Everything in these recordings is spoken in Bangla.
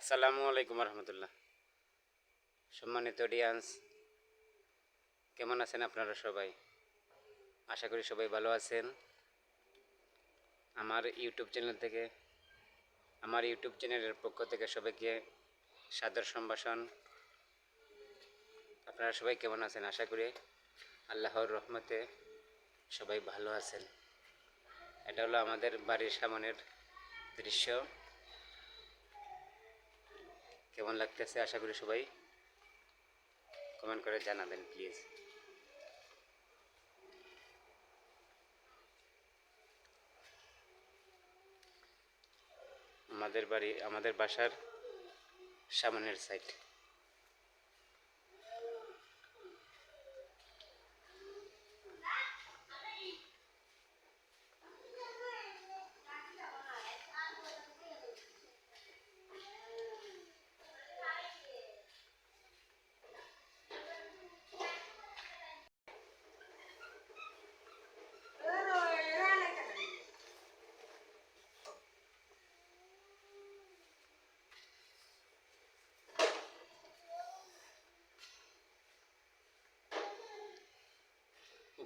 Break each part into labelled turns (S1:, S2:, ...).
S1: আসসালামু আলাইকুম রহমতুল্লাহ। সম্মানিত অডিয়েন্স কেমন আছেন আপনারা সবাই? আশা করি সবাই ভালো আছেন। আমার ইউটিউব চ্যানেল থেকে, আমার ইউটিউব চ্যানেলের পক্ষ থেকে সবাইকে সাদর সম্ভাষণ। আপনারা সবাই কেমন আছেন? আশা করি আল্লাহর রহমতে সবাই ভালো আছেন। এটা হলো আমাদের বাড়ির সামনের দৃশ্য। কেমন লাগতেছে আশা করি সবাই কমেন্ট করে জানাবেন প্লিজ আমাদের বাড়ি, আমাদের বাসার সামনের সাইড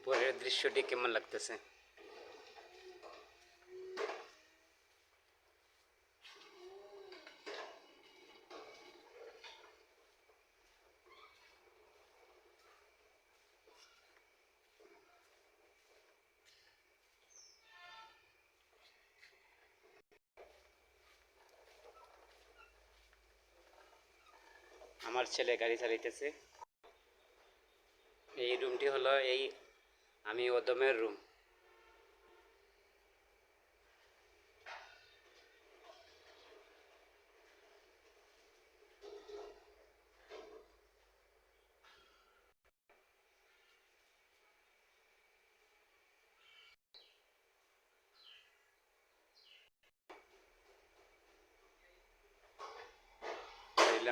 S1: উপরের দৃশ্যটি কেমন লাগতেছে? আমার ছেলে গাড়ি চালাইতেছে। এই রুমটি হলো এই আমি ওদমের রুম।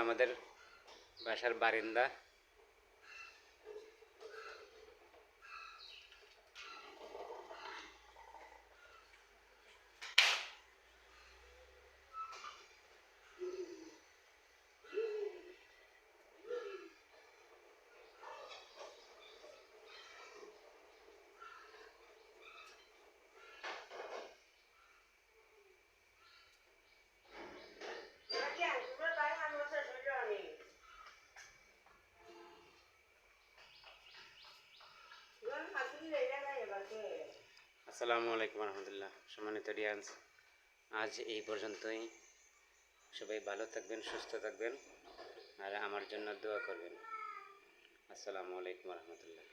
S1: আমাদের বাসার বারিন্দা। আসসালামু আলাইকুম রহমতুল্লাহ সম্মানিত ডিয়ান্স আজ এই পর্যন্তই। সবাই ভালো থাকবেন, সুস্থ থাকবেন, আর আমার জন্য দোয়া করবেন। আসসালামু আলাইকুম রহমতুল্লাহ